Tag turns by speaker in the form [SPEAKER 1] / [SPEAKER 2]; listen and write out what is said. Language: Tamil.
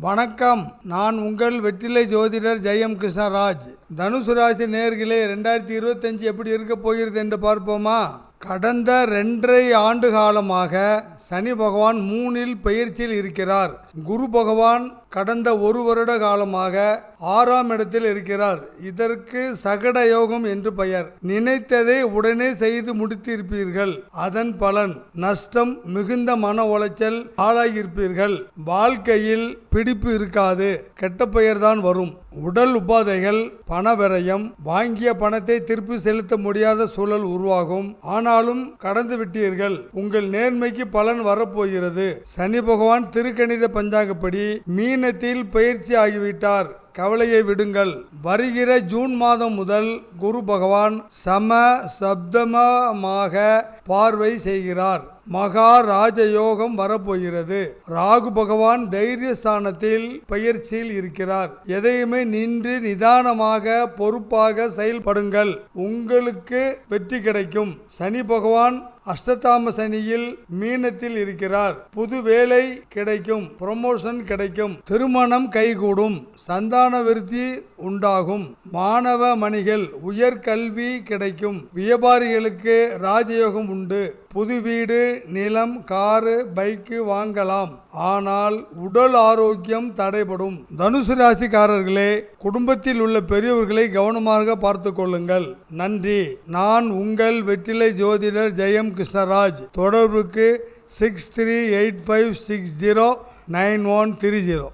[SPEAKER 1] வணக்கம். நான் உங்கள் வெற்றிலை ஜோதிடர் ஜெயம் கிருஷ்ணராஜ். தனுசு ராசி நேர்களே ரெண்டாயிரத்தி இருபத்தஞ்சு எப்படி இருக்க போகிறது என்று பார்ப்போமா? கடந்த ரெண்டரை ஆண்டு காலமாக சனி பகவான் மூணில் பயிற்சியில் இருக்கிறார். குரு பகவான் கடந்த ஒரு வருட காலமாக ஆறாம் இடத்தில் இருக்கிறார். இதற்கு சகட யோகம் என்று பெயர். நினைத்ததை உடனே செய்து முடித்திருப்பீர்கள். அதன் பலன் நஷ்டம் மிகுந்த மன உளைச்சல் ஆளாகியிருப்பீர்கள். வாழ்க்கையில் பிடிப்பு இருக்காது. கெட்ட பெயர் தான் வரும். உடல் உபாதைகள் பண விரயம் வாங்கிய பணத்தை திருப்பி செலுத்த முடியாத சூழல் உருவாகும். ஆனாலும் கடந்து விட்டீர்கள். உங்கள் நேர்மைக்கு பலன் வரப்போகிறது. சனி பகவான் திருக்கணித பஞ்சாங்கப்படி நவீனத்தில் பயிற்சி ஆகிவிட்டார் கவலையை விடுங்கள். வருகிற ஜூன் மாதம் முதல் குரு பகவான் சம சப்தமமாக பார்வை செய்கிறார். மகா ராஜயோகம் வரப்போகிறது. ராகு பகவான் தைரியஸ்தானத்தில் பயிற்சியில் இருக்கிறார். எதையுமே நின்று நிதானமாக பொறுப்பாக செயல்படுங்கள். உங்களுக்கு வெற்றி கிடைக்கும். சனி பகவான் அஷ்டதாம சனியில் மீனத்தில் இருக்கிறார். புது வேலை கிடைக்கும். ப்ரொமோஷன் கிடைக்கும். திருமணம் கைகூடும். சந்தான விருத்தி உண்டாகும். மாணவ மணிகள் உயர்கல்வி கிடைக்கும். வியாபாரிகளுக்கு ராஜயோகம் உண்டு. புது வீடு நிலம் காரு பைக்கு வாங்கலாம். ஆனால் உடல் ஆரோக்கியம் தடைபடும். தனுசு ராசிக்காரர்களே குடும்பத்தில் உள்ள பெரியவர்களை கவனமாக பார்த்து கொள்ளுங்கள். நன்றி. நான் உங்கள் வெற்றிலை ஜோதிடர் ஜெயம் கிருஷ்ணராஜ். தொடர்புக்கு six three eight five six zero nine one three zero.